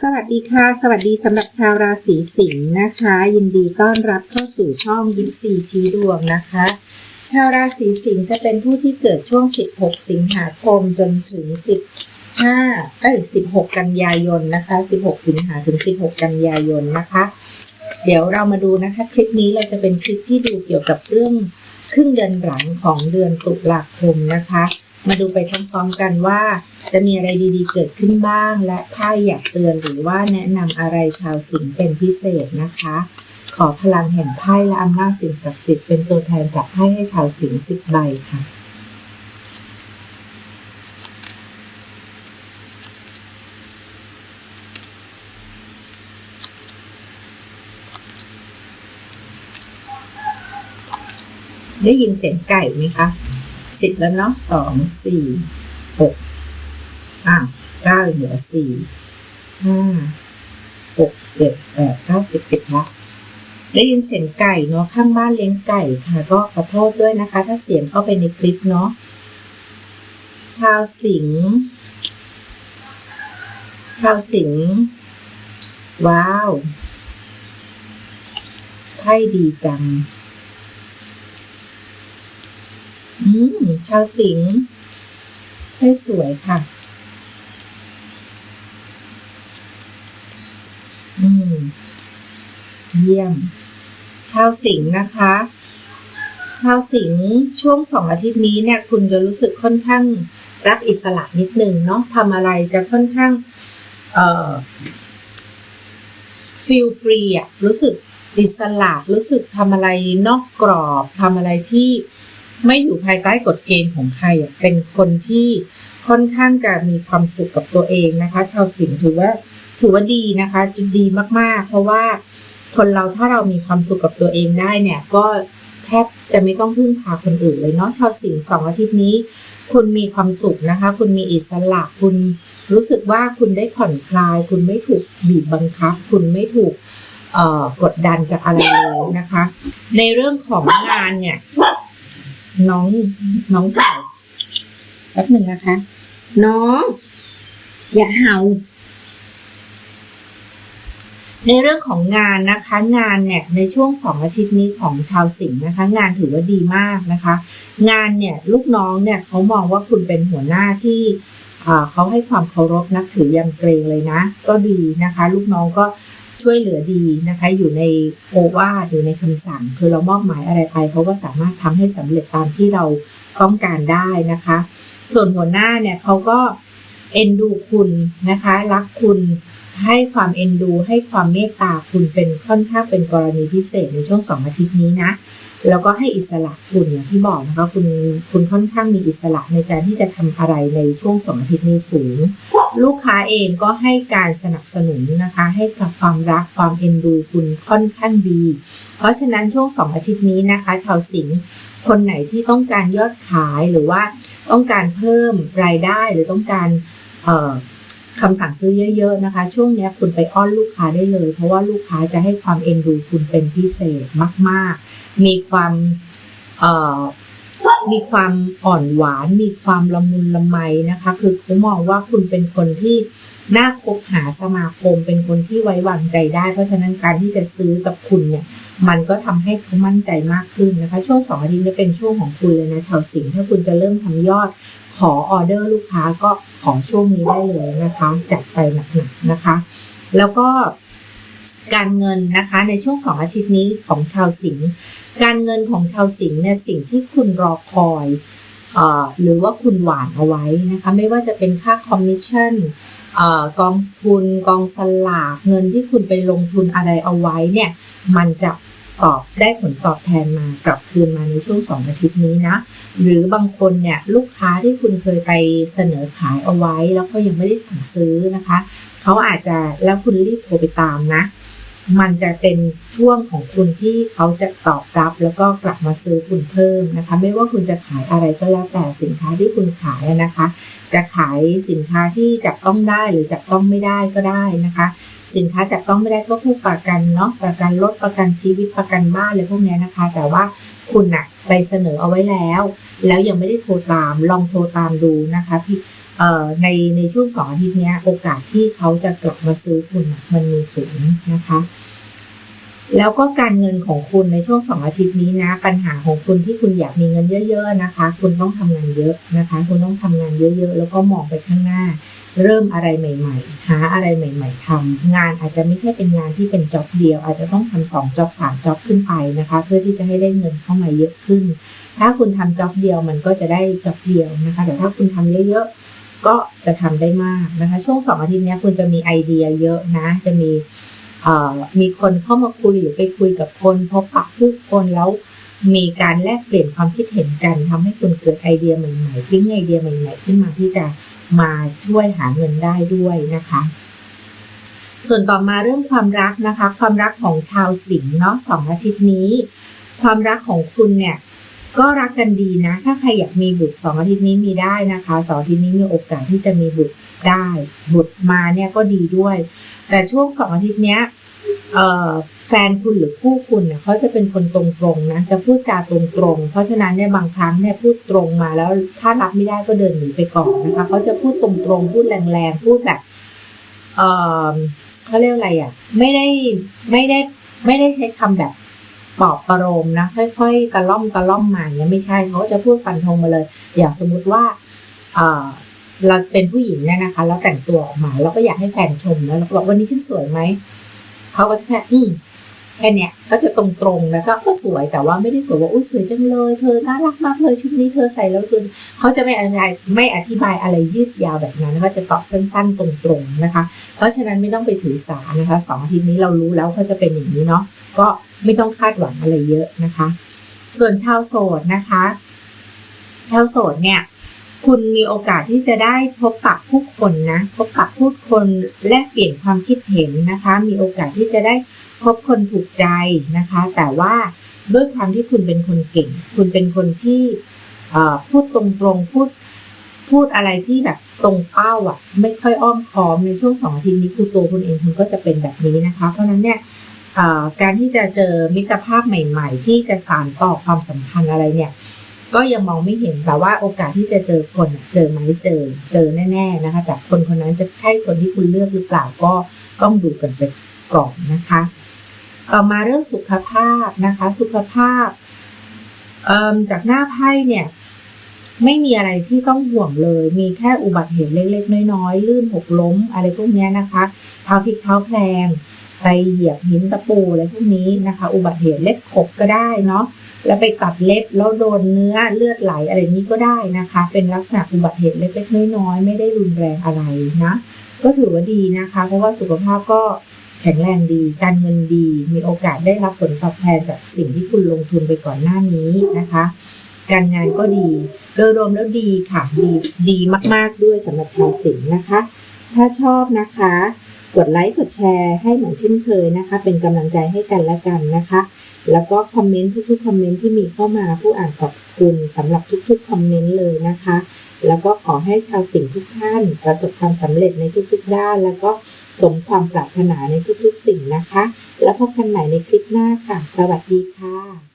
สวัสดีค่ะ สวัสดีสำหรับชาวราศีสิงห์นะคะ ยินดีต้อนรับเข้าสู่ช่องยิปซีชี้ดวงนะคะ ชาวราศีสิงห์จะเป็นผู้ที่เกิดช่วง 16 สิงหาคมจนถึง 15เอ้ย16 กันยายนนะคะ 16 สิงหาถึง 16 กันยายนนะคะ เดี๋ยวเรามาดูนะคะคลิปนี้เราจะเป็นคลิปที่ดูเกี่ยวกับเรื่องครึ่งเดือนหลังของเดือนตุลาคมนะคะ มาดูไปพร้อมๆกันว่า จะมีอะไรดีๆ เกิดขึ้นบ้าง และไพ่อยากเตือนหรือว่าแนะนำอะไรชาวสิงห์เป็นพิเศษนะคะ ขอพลังแห่งไพ่และอำนาจสิ่งศักดิ์สิทธิ์เป็นตัวแทนจากไพ่ให้ชาวสิงห์สิบใบค่ะได้ยินเสียงไก่ไหมคะสิบแล้วเนาะสองสี่หก อ้าวเก้าเหลือสี่ห้าหกเจ็ดแปดเก้าสิบสิบละได้ยินเสียงไก่เนาะข้างบ้านเลี้ยงไก่ค่ะ ก็ขอโทษด้วยนะคะ ถ้าเสียงเข้าไปในคลิปเนาะชาวสิงห์ชาวสิงห์ว้าวไพ่ดีจัง อืม ชาวสิงห์ให้สวยค่ะ อืม เยี่ยม ชาวสิงห์นะคะ ชาวสิงห์ช่วงสองอาทิตย์นี้เนี่ย คุณจะรู้สึกค่อนข้างรักอิสระนิดนึงเนาะทำอะไรจะค่อนข้าง เอ่อ feel free อะรู้สึกอิสระรู้สึกทำอะไรนอกกรอบทำอะไรที่ไม่อยู่ภายใต้กฎเกณฑ์ของใครอะเป็นคนที่ค่อนข้างจะมีความสุขกับตัวเองนะคะ ชาวสิงห์ถือว่า ถือว่าดีนะคะ จุดดีมากๆ เพราะว่าคนเราถ้าเรามีความสุขกับตัวเองได้เนี่ย ก็แทบจะไม่ต้องพึ่งพาคนอื่นเลยเนาะชาวสิงห์สองอาทิตย์นี้ คุณมีความสุขนะคะ คุณมีอิสระคุณรู้สึกว่าคุณได้ผ่อนคลาย คุณไม่ถูกบีบบังคับ คุณไม่ถูกกดดันจากอะไรเลยนะคะ ในเรื่องของงานเนี่ย น้องน้องเก่าแป๊บหนึ่งนะคะ น้อง อย่าเห่า ในเรื่องของงานนะคะงานเนี่ยในช่วงสองอาทิตย์นี้ของชาวสิงห์นะคะ งานถือว่าดีมากนะคะ งานเนี่ยลูกน้องเนี่ยเขามองว่าคุณเป็นหัวหน้าที่เขาให้ความเคารพนับถือยำเกรงเลยนะ ก็ดีนะคะ ลูกน้องก็ช่วยเหลือดีนะคะ อยู่ในโอวาอยู่ในคำสั่ง คือเรามอบหมายอะไรไปเขาก็สามารถทำให้สำเร็จตามที่เราต้องการได้นะคะ ส่วนหัวหน้าเนี่ยเขาก็เอ็นดูคุณนะคะ รักคุณ ให้ความเอ็นดู ให้ความเมตตาคุณเป็นค่อนข้างเป็นกรณีพิเศษในช่วงสองอาทิตย์นี้นะแล้วก็ให้อิสระคุณอย่างที่บอกนะคะคุณคุณค่อนข้างมีอิสระในการที่จะทำอะไรในช่วงสองอาทิตย์นี้สูง ลูกค้าเองก็ให้การสนับสนุนนะคะ ให้กับความรักความเอ็นดูคุณค่อนข้างดี เพราะฉะนั้นช่วงสองอาทิตย์นี้นะคะ ชาวสิงห์คนไหนที่ต้องการยอดขายหรือว่าต้องการเพิ่มรายได้หรือต้องการ คำสั่งซื้อเยอะๆนะคะ ช่วงนี้คุณไปอ้อนลูกค้าได้เลย เพราะว่าลูกค้าจะให้ความเอ็นดูคุณเป็นพิเศษมากๆ มีความมีความอ่อนหวาน มีความละมุนละไมนะคะ คือเขามองว่าคุณเป็นคนที่น่าคบหาสมาคม เป็นคนที่ไว้วางใจได้ เพราะฉะนั้นการที่จะซื้อกับคุณเนี่ย มันก็ทำให้เขามั่นใจมากขึ้นนะคะ ช่วงสองอาทิตย์นี้เป็นช่วงของคุณเลยนะชาวสิงห์ถ้าคุณจะเริ่มทำยอด ขอออเดอร์ลูกค้าก็ของช่วงนี้ได้เลยนะคะ จัดไปหนักๆนะคะ แล้วก็การเงินนะคะในช่วงสองอาทิตย์นี้ของชาวสิงห์การเงินของชาวสิงห์เนี่ยสิ่งที่คุณรอคอยอหรือว่าคุณหวานเอาไว้นะคะ ไม่ว่าจะเป็นค่าคอมมิชชั่นกองทุน กองสลากเงินที่คุณไปลงทุนอะไรเอาไว้เนี่ย มันจะ ตอบได้ผลตอบแทนมากลับคืนมาในช่วงสองอาทิตย์นี้นะ หรือบางคนเนี่ยลูกค้าที่คุณเคยไปเสนอขายเอาไว้ แล้วก็ยังไม่ได้สั่งซื้อนะคะ เขาอาจจะแล้วคุณรีบโทรไปตามนะ มันจะเป็นช่วงของคุณที่เขาจะตอบรับแล้วก็กลับมาซื้อคุณเพิ่มนะคะ ไม่ว่าคุณจะขายอะไรก็แล้วแต่สินค้าที่คุณขายนะคะ จะขายสินค้าที่จับต้องได้หรือจับต้องไม่ได้ก็ได้นะคะ สินค้าจับต้องไม่ได้ก็พวกประกันเนาะประกันรถประกันชีวิตประกันบ้านอะไรพวกนี้นะคะ แต่ว่าคุณน่ะไปเสนอเอาไว้แล้ว แล้วยังไม่ได้โทรตามลองโทรตามดูนะคะพี่ในในช่วงสองอาทิตย์นี้โอกาสที่เขาจะกลับมาซื้อคุณมันมีสูงนะคะ แล้วก็การเงินของคุณในช่วงสองอาทิตย์นี้นะ ปัญหาของคุณที่คุณอยากมีเงินเยอะ ๆนะคะ คุณต้องทำงานเยอะนะคะ คุณต้องทำงานเยอะ ๆ แล้วก็มองไปข้างหน้า เริ่มอะไรใหม่ ๆ หาอะไรใหม่ ๆทำงานอาจจะไม่ใช่เป็นงานที่เป็นจ็อบเดียว อาจจะต้องทำสองจ็อบสามจ็อบขึ้นไปนะคะ เพื่อที่จะให้ได้เงินเข้ามาเยอะขึ้น ถ้าคุณทำจ็อบเดียวมันก็จะได้จ็อบเดียวนะคะแต่ถ้าคุณทำเยอะๆก็จะทำได้มากนะคะ ช่วงสองอาทิตย์นี้คุณจะมีไอเดียเยอะนะ จะมีมีคนเข้ามาคุยหรือไปคุยกับคนพบปะผู้คนแล้วมีการแลกเปลี่ยนความคิดเห็นกันทำให้คุณเกิดไอเดียใหม่ๆ ปิ้งไอเดียใหม่ ๆ ขึ้นมาที่จะ มาช่วยหาเงินได้ด้วยนะคะ ส่วนต่อมาเรื่องความรักนะคะ ความรักของชาวสิงห์เนาะสองอาทิตย์นี้ ความรักของคุณเนี่ยก็รักกันดีนะ ถ้าใครอยากมีบุตรสองอาทิตย์นี้มีได้นะคะสองอาทิตย์นี้มีโอกาสที่จะมีบุตรได้ บุตรมาเนี่ยก็ดีด้วย แต่ช่วงสองอาทิตย์เนี้ย แฟนคุณหรือคู่คุณเนี่ยเขาจะเป็นคนตรงๆนะจะพูดจาตรงๆ เพราะฉะนั้นเนี่ยบางครั้งเนี่ยพูดตรงมาแล้วถ้ารับไม่ได้ก็เดินหนีไปก่อนนะคะเขาจะพูดตรงๆพูดแรงๆพูดแบบเอ่อเขาเรียกอะไรอะ ไม่ได้ไม่ได้ไม่ได้ใช้คำแบบปลอบประโลมนะ ค่อยๆตะล่อมตะล่อมมาเงี้ยไม่ใช่เขาจะพูดฟันธงมาเลย อย่างสมมติว่าเออเราเป็นผู้หญิงเนี่ยนะคะ แล้วแต่งตัวออกมา แล้วก็อยากให้แฟนชมแล้วเราบอกวันนี้ฉันสวยไหม เขาก็จะแค่อืมแค่เนี้ยก็จะตรงๆแล้วก็ก็สวยแต่ว่าไม่ได้สวยว่าอุ้ยสวยจังเลย เธอน่ารักมากเลยชุดนี้เธอใส่แล้วสวยเขาจะไม่อธิบายไม่อธิบายอะไรยืดยาวแบบนั้นก็จะตอบสั้นๆ ตรงๆนะคะ เพราะฉะนั้นไม่ต้องไปถือสานะคะสองอาทิตย์นี้เรารู้แล้วเขาจะเป็นอย่างนี้เนาะก็ไม่ต้องคาดหวังอะไรเยอะนะคะ ส่วนชาวโสดนะคะ ชาวโสดเนี่ย คุณมีโอกาสที่จะได้พบปะผู้คนนะ พบปะผู้คนแลกเปลี่ยนความคิดเห็นนะคะ มีโอกาสที่จะได้พบคนถูกใจนะคะ แต่ว่าด้วยความที่คุณเป็นคนเก่ง คุณเป็นคนที่พูดตรงๆพูดพูดอะไรที่แบบตรงเป้าอะ ไม่ค่อยอ้อมค้อมในช่วงสองอาทิตย์นี้คือตัวคุณเองคุณก็จะเป็นแบบนี้นะคะ เพราะนั้นเนี่ยการที่จะเจอมิตรภาพใหม่ ๆ ที่จะสานต่อความสัมพันธ์อะไรเนี่ย ก็ยังมองไม่เห็นแต่ว่าโอกาสที่จะเจอคนเจอไหมเจอเจอแน่ๆนะคะแต่คนคนนั้นจะใช่คนที่คุณเลือกหรือเปล่าก็ต้องดูกันไปก่อนนะคะ ต่อมาเรื่องสุขภาพนะคะ สุขภาพเอ่มจากหน้าไพ่เนี่ยไม่มีอะไรที่ต้องห่วงเลย มีแค่อุบัติเหตุเล็กๆ น้อยๆ ลื่นหกล้ม อะไรพวกนี้นะคะ เท้าพลิกเท้าแพลง ไปเหยียบหินตะปูอะไรพวกนี้นะคะ อุบัติเหตุเล็บขบก็ได้เนาะ แล้วไปตัดเล็บแล้วโดนเนื้อเลือดไหลอะไรนี้ก็ได้นะคะ เป็นลักษณะอุบัติเหตุเล็กๆน้อยๆไม่ได้รุนแรงอะไรนะ ก็ถือว่าดีนะคะ เพราะว่าสุขภาพก็แข็งแรงดี การเงินดี มีโอกาสได้รับผลตอบแทนจากสิ่งที่คุณลงทุนไปก่อนหน้านี้นะคะ การงานก็ดี โดยรวมแล้วดีค่ะดีดีมาก ๆด้วยสำหรับชาวสิงห์นะคะ ถ้าชอบนะคะ กดไลค์กดแชร์ให้เหมือนเช่นเคยนะคะ เป็นกำลังใจให้กันและกันนะคะ แล้วก็คอมเมนต์ทุกๆคอมเมนต์ที่มีเข้ามาผู้อ่านขอบคุณสำหรับทุกๆคอมเมนต์เลยนะคะ แล้วก็ขอให้ชาวสิงห์ทุกท่านประสบความสำเร็จในทุกๆด้าน แล้วก็สมความปรารถนาในทุกๆสิ่งนะคะ แล้วพบกันใหม่ในคลิปหน้าค่ะ สวัสดีค่ะ